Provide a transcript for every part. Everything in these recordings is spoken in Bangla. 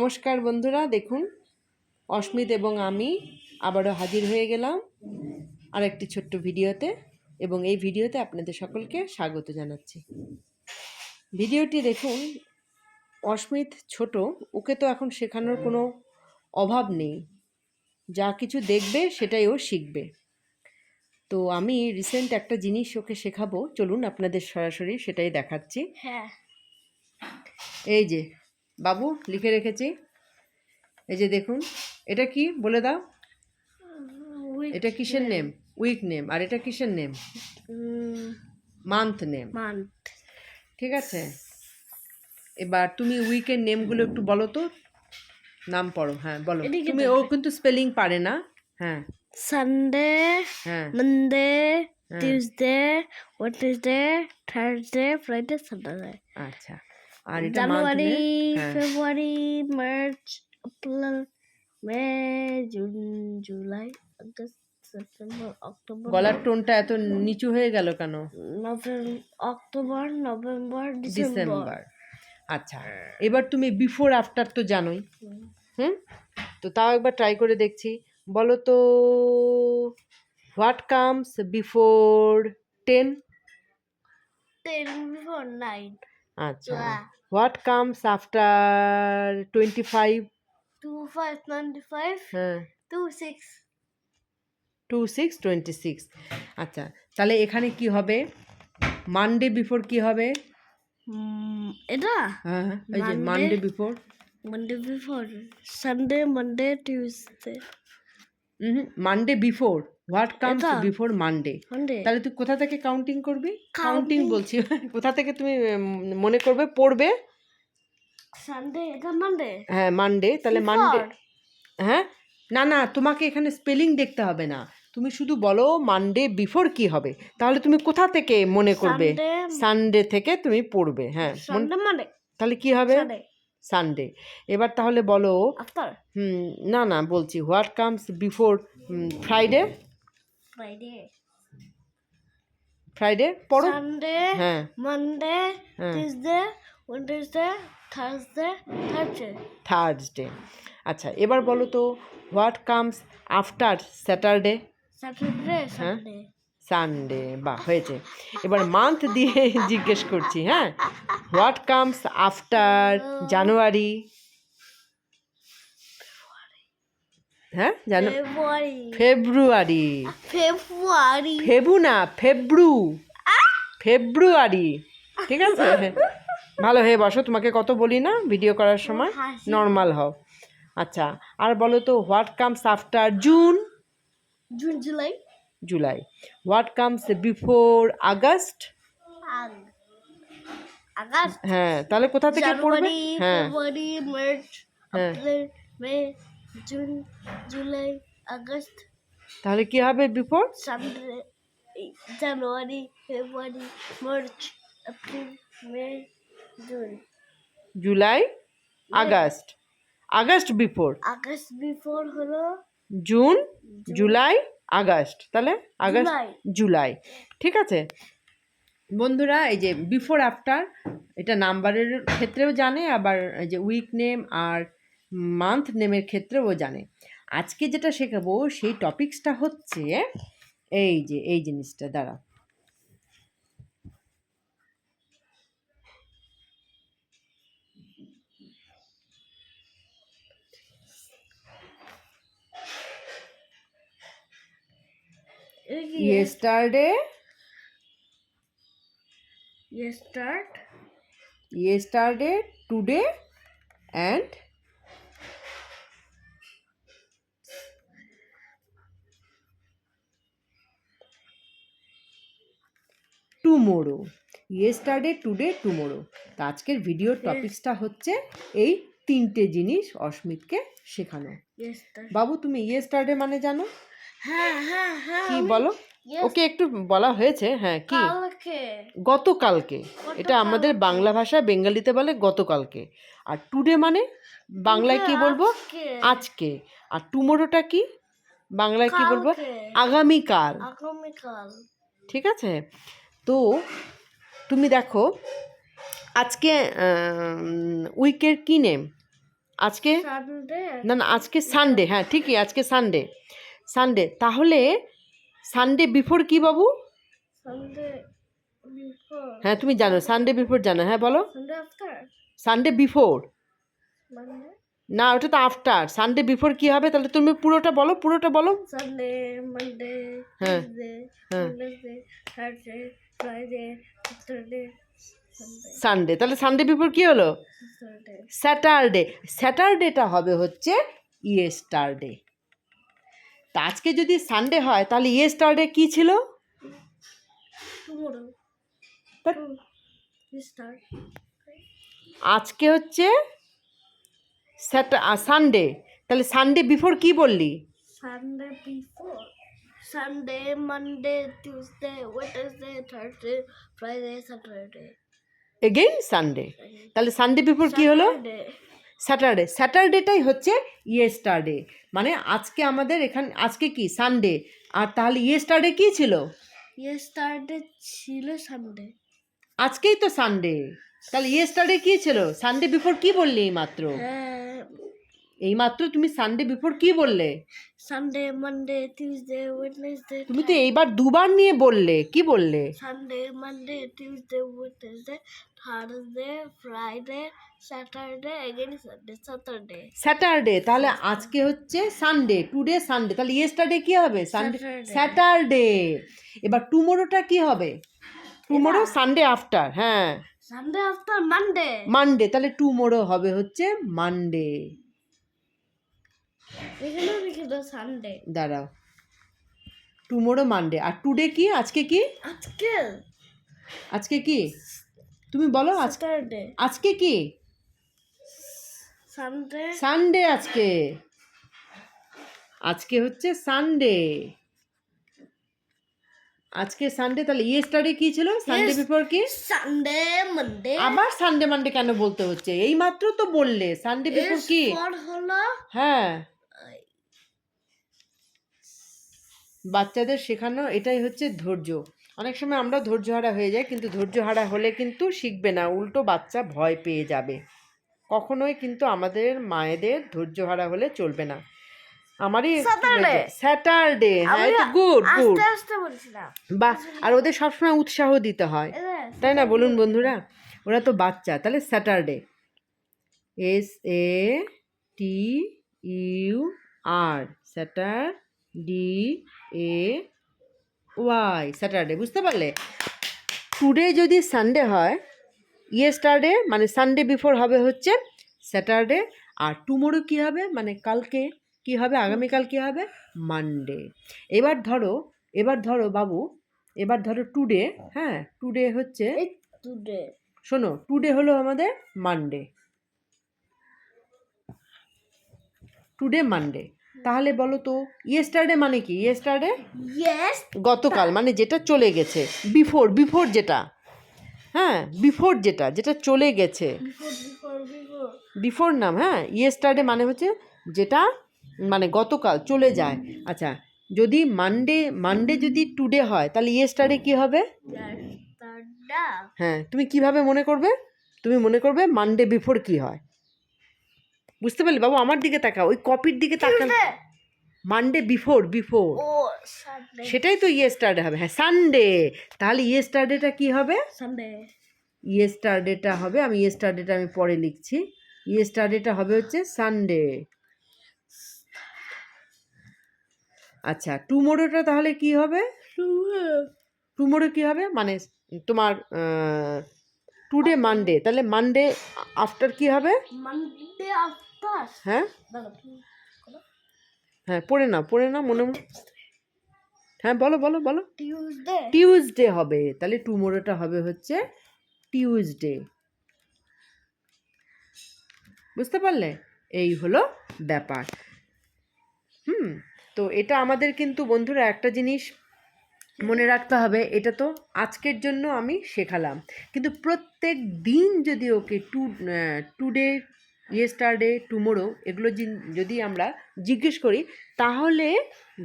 নমস্কার বন্ধুরা দেখুন অস্মিত এবং আমি আবারও হাজির হয়ে গেলাম আর একটি ছোট্ট ভিডিওতে এবং এই ভিডিওতে আপনাদের সকলকে স্বাগত জানাচ্ছি। ভিডিওটি দেখুন অস্মিত ছোট ওকে তো এখন শেখানোর কোনো অভাব নেই। যা কিছু দেখবে সেটাই ও শিখবে। তো আমি রিসেন্ট একটা জিনিস ওকে শেখাবো চলুন আপনাদের সরাসরি সেটাই দেখাচ্ছি। হ্যাঁ। এই যে বাবু লিখে রেখেছি। এই যে দেখুন এটা কি বলে দাও? এটা কিসের নেম? Week name. আর এটা কিসের নেম? Month name. মান্থ। ঠিক আছে? এবার তুমি উইকের নেমগুলো একটু বলো তো। নাম পড়ো হ্যাঁ বলো। তুমি ও কিন্তু স্পেলিং পারে না। হ্যাঁ। সানডে হ্যাঁ। মন্ডে হ্যাঁ। Tuesday Wednesday Thursday Friday Saturday. আচ্ছা। আর এটা জানুয়ারি হ্যাঁ। February March April May June July August September October গলার টোনটা এত নিচু হয়ে গেল কেন? November October November December. December. আচ্ছা এবার তুমি বিফোর আফটার তো জানোই। হুম। তো তাও একবার ট্রাই করে দেখছি। বলো তো what comes before ten ten before nine আচ্ছা। What comes after twenty five two five ninety five হ্যাঁ। Two six two six twenty six আচ্ছা তাহলে এখানে কি হবে? মানডে বিফোর কি হবে? এটা? হ্যাঁ হ্যাঁ, এই যে? Monday before Monday before Sunday, Monday, Tuesday, Monday before what comes before Monday তাহলে তুই কোথা থেকে কাউন্টিং করবি? কাউন্টিং বলছি। কোথা থেকে তুমি মনে করবে পড়বে? Sunday, এটা Monday. হ্যাঁ মানডে তাহলে মানডে হ্যাঁ? না না তোমাকে এখানে স্পেলিং দেখতে হবে না। তুমি শুধু বলো মানডে বিফোর কি হবে। তাহলে তুমি কোথা থেকে মনে করবে? সানডে থেকে তুমি পড়বে হ্যাঁ. তাহলে কি হবে. সানডে এবার তাহলে বলো After? হুম, না না বলছি what comes before Friday Friday Friday পড়ো। Sunday, হ্যাঁ। হ্যাঁ। Tuesday, Wednesday, Thursday, Thursday. Thursday আচ্ছা এবার বলো তো what comes after Saturday Saturday, হ্যাঁ? সানডে বা হয়েছে। এবার মান্থ দিয়ে জিজ্ঞেস করছি হ্যাঁ? হোয়াট কামস আফটার জানুয়ারি হ্যাঁ? জানো. ফেব্রুয়ারি February. ফেবু না ফেব্রু ফেব্রুয়ারি ঠিক আছে? ভালো হয়ে বসো তোমাকে কত বলি না ভিডিও করার সময়? নর্মাল হও। আচ্ছা আর বলো তো what comes after June June July. July what comes before August August. হ্যাঁ তাহলে কোথা থেকে পড়বে হ্যাঁ March, হ্যাঁ April, May, June, July, August, তাহলে কি হবে before January, February, March, April, May, June. July August August before August before হলো জুন জুলাই আগস্ট তাহলে আগস্ট জুলাই। ঠিক আছে? বন্ধুরা এই যে বিফোর আফটার এটা নাম্বারের ক্ষেত্রেও জানে আবার যে উইক নেম আর মান্থ নেমের ক্ষেত্রেও জানে। আজকে যেটা শেখাবো সেই টপিকসটা হচ্ছে এই যে এই জিনিসটা দ্বারা এটা কি? Yesterday Yes, start. Yesterday today and tomorrow yesterday today tomorrow তা আজকের ভিডিওর টপিকসটা হচ্ছে এই তিনটে জিনিস অস্মিতকে শেখানো. বাবু তুমি ইয়েস্টারডে মানে জানো কি আমি- বলো? ওকে একটু বলা হয়েছে? হ্যাঁ কি? গতকালকে। এটা আমাদের বাংলা ভাষা বেঙ্গালিতে বলে গতকালকে। আর টুডে মানে বাংলায় কি বলব? আজকে। আর টুমোরোটা কি? বাংলায় কি বলব? আগামীকাল। ঠিক আছে? তো তুমি দেখো আজকে উইকের কি নেম? আজকে না না আজকে সানডে হ্যাঁ ঠিকই আজকে সানডে সানডে তাহলে সানডে বিফোর কি বাবু? সানডে হ্যাঁ তুমি জানো সানডে বিফোর জানো হ্যাঁ বলো। সানডে বিফোর না ওটা তো আফটার সানডে বিফোর কি হবে? তাহলে তুমি পুরোটা বলো পুরোটা বলো। সানডে মানডে হ্যাঁ, হ্যাঁ। সানডে তাহলে সানডে বিফোর কি হলো? স্যাটারডে স্যাটারডেটা হবে হচ্ছে ইয়েস্টারডে তা আজকে যদি সানডে হয় তাহলে ইয়েস্টারডে কি ছিল? স্টার্ট আজকে হচ্ছে সানডে তাহলে সানডে বিফোর কি বললি? Sunday before Sunday Monday Tuesday Wednesday Thursday Friday Saturday again Sunday তাহলে সানডে বিফোর কি হলো? স্যাটারডে। স্যাটারডেটাই হচ্ছে ইয়েস্টারডে। মানে আজকে আমাদের এখানে আজকে কি? সানডে। আর তাহলে ইয়েস্টারডে কি ছিল? ইয়েস্টারডে ছিল সানডে। আজকেই তো সানডে। তাহলে ইয়েস্টারডে কি ছিল? সানডে বিফোর কি বললি মাত্র হ্যাঁ এই মাত্র তুমি সানডে বিফোর কি বললে? সানডে মানডে টিউসডে ওয়েডনেসডে তুমি তো এইবার দুবার নিয়ে বললে কি বললে? Sunday Monday Tuesday Wednesday Thursday Friday Saturday again Sunday Saturday Saturday তাহলে আজকে হচ্ছে সানডে টুডে সানডে তাহলে ইয়েস্টারডে কি হবে? সানডে স্যাটারডে এবার টুমোরোটা কি হবে? টুমোরো সানডে আফটার হ্যাঁ। সানডে আফটার মানডে মানডে তাহলে টুমোরো হবে হচ্ছে মানডে এখানে লিখে দাও সানডে দাঁড়াও। টুমোরো মানডে আর টুডে কি? আজকে কি? আজকে। আজকে কি? তুমি বলো আজ স্যাটারডে আজকে কি? সানডে সানডে আজকে। আজকে হচ্ছে সানডে আজকে সানডে তাহলে ইয়েস্টারডে কি ছিল? সানডে বিফোর কি? সানডে মানডে আবার সানডে মানডে কেন বলতে হচ্ছে? এই মাত্র তো বললে। সানডে বিফোর কি? হলো হ্যাঁ। বাচ্চাদের শেখানো এটাই হচ্ছে ধৈর্য। অনেক সময় আমরা ধৈর্যহারা হয়ে যাই কিন্তু ধৈর্যহারা হলে কিন্তু শিখবে না উল্টো বাচ্চা ভয় পেয়ে যাবে। কখনোই কিন্তু আমাদের মায়েদের ধৈর্যহারা হলে চলবে না। আমারই. স্যাটারডে হ্যাঁ গুড গুড। বা আর ওদের সবসময় উৎসাহ দিতে হয়। তাই না বলুন বন্ধুরা? ওরা তো বাচ্চা তাহলে Saturday. S A T U R satur D A Y Saturday বুঝতে পারলে? টুডে যদি সানডে হয় ইয়েস্টারডে মানে সানডে বিফোর হবে হচ্ছে স্যাটারডে আর টুমোরো কী হবে? মানে কালকে কি হবে? আগামীকাল কী হবে? মানডে এবার ধরো এবার ধরো বাবু এবার ধরো টুডে হ্যাঁ টুডে হচ্ছে টুডে শোনো টুডে হলো আমাদের মানডে টুডে মানডে তাহলে বলো তো ইয়েস্টারডে মানে কি? ইয়েস্টারডে গতকাল মানে যেটা চলে গেছে। বিফোর বিফোর যেটা। হ্যাঁ বিফোর যেটা যেটা চলে গেছে। বিফোর নাম হ্যাঁ ইয়েস্টারডে মানে হচ্ছে যেটা মানে গতকাল চলে যায়। আচ্ছা যদি মানডে মানডে যদি টুডে হয় তাহলে ইয়েস্টারডে কি হবে? হ্যাঁ তুমি কীভাবে মনে করবে? তুমি মনে করবে মানডে বিফোর কি হয়? বুঝতে পারলি? বাবু আমার দিকে তাকাও। ওই কপির দিকে তাকা মানডে বিফোর বিফোর সেটাই তো ইয়ে ইয়েস্টারডে হবে। হ্যাঁ সানডে তাহলে ইয়ে ইয়েস্টারডেটা কি হবে? সানডে ইয়েস্টারডেটা হবে আমি ইয়ে ইয়েস্টারডেটা আমি পরে লিখছি। ইয়ে ইয়েস্টারডেটা হবে হচ্ছে সানডে আচ্ছা টুমোরোটা তাহলে কি হবে? টুমোরো কি হবে? মানে তোমার টুডে মানডে তাহলে মানডে আফটার কি হবে? মানডে আফটার হ্যাঁ? হ্যাঁ পড়ে না পড়ে না মনে মনে। হ্যাঁ বলো বলো বলো। টিউসডে টিউসডে হবে তাহলে টুমোরোটা হবে হচ্ছে টিউসডে বুঝতে পারলে? এই হলো ব্যাপার। হুম তো এটা আমাদের কিন্তু বন্ধুরা একটা জিনিস মনে রাখতে হবে এটা তো আজকের জন্য আমি শেখালাম। কিন্তু প্রত্যেক দিন যদি okay to today yesterday tomorrow এগুলো যদি আমরা জিজ্ঞেস করি তাহলে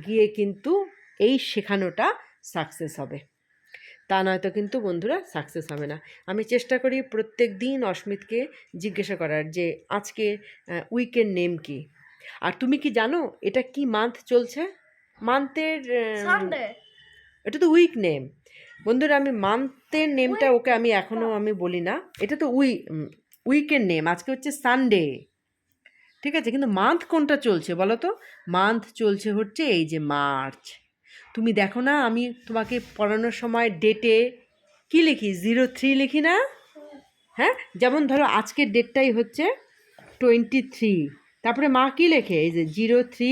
গিয়ে কিন্তু এই শেখানোটা সাকসেস হবে। তা নয়তো কিন্তু বন্ধুরা সাকসেস হবে না। আমি চেষ্টা করি প্রত্যেক দিন অস্মিতকে জিজ্ঞাসা করার যে আজকে উইকের নেম কি। আর তুমি কি জানো এটা কি মান্থ চলছে? মান্থের এটা তো উইক নেম বন্ধুরা আমি মান্থের নেমটা ওকে আমি এখনও আমি বলি না। এটা তো উই উইকের নেম আজকে হচ্ছে সানডে ঠিক আছে? কিন্তু মান্থ কোনটা চলছে বলো তো? মান্থ চলছে হচ্ছে এই যে মার্চ তুমি দেখো না, আমি তোমাকে পড়ানোর সময় ডেটে কি লিখি? জিরো থ্রি লিখি না? হ্যাঁ? যেমন ধরো আজকের ডেটটাই হচ্ছে টোয়েন্টি থ্রি তারপরে মা কি লেখে? এই যে জিরো থ্রি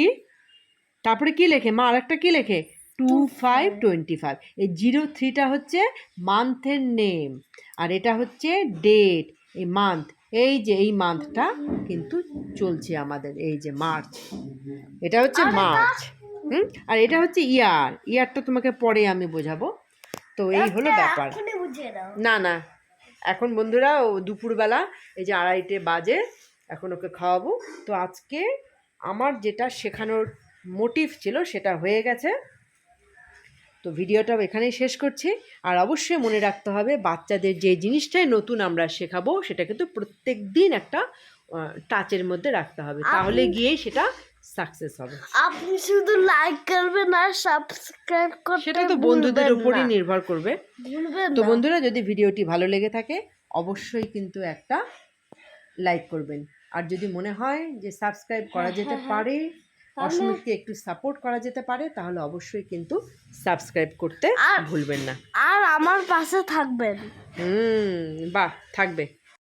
তারপরে কি লেখে? মা আরেকটা কি লেখে? টু ফাইভ টোয়েন্টি ফাইভ এই জিরো থ্রিটা হচ্ছে মান্থের নেম আর এটা হচ্ছে ডেট এই মান্থ এই যে এই মান্থটা কিন্তু চলছে আমাদের এই যে মার্চ এটা হচ্ছে মার্চ হুম? আর এটা হচ্ছে ইয়ার ইয়ারটা তোমাকে পরে আমি বোঝাবো। তো এই হলো ব্যাপার। না না। এখন বন্ধুরা ও দুপুরবেলা এই যে আড়াইটে বাজে এখন ওকে খাওয়াবো। তো আজকে আমার যেটা শেখানোর মোটিভ ছিল সেটা হয়ে গেছে। তো ভিডিওটা এখানেই শেষ করছি। আর অবশ্যই মনে রাখতে হবে বাচ্চাদের যে জিনিসটাই নতুন আমরা শেখাবো সেটা কিন্তু প্রত্যেক দিন একটা টাচের মধ্যে রাখতে হবে। তাহলে গিয়েই সেটা সাকসেস হবে। আপনি শুধু লাইক করবেন আর সাবস্ক্রাইব করতে সেটা তো বন্ধুদের উপরই নির্ভর করবে। তো বন্ধুরা যদি ভিডিওটি ভালো লেগে থাকে অবশ্যই কিন্তু একটা লাইক করবেন। আর যদি মনে হয় যে সাবস্ক্রাইব করা হ্যাঁ, যেতে হ্যাঁ, পারে তাহলে- একটু সাপোর্ট করা যেতে পারে তাহলে অবশ্যই কিন্তু সাবস্ক্রাইব করতে আর- ভুলবেন না। আর আমার পাশে থাকবেন। হুম বাহ থাকবে।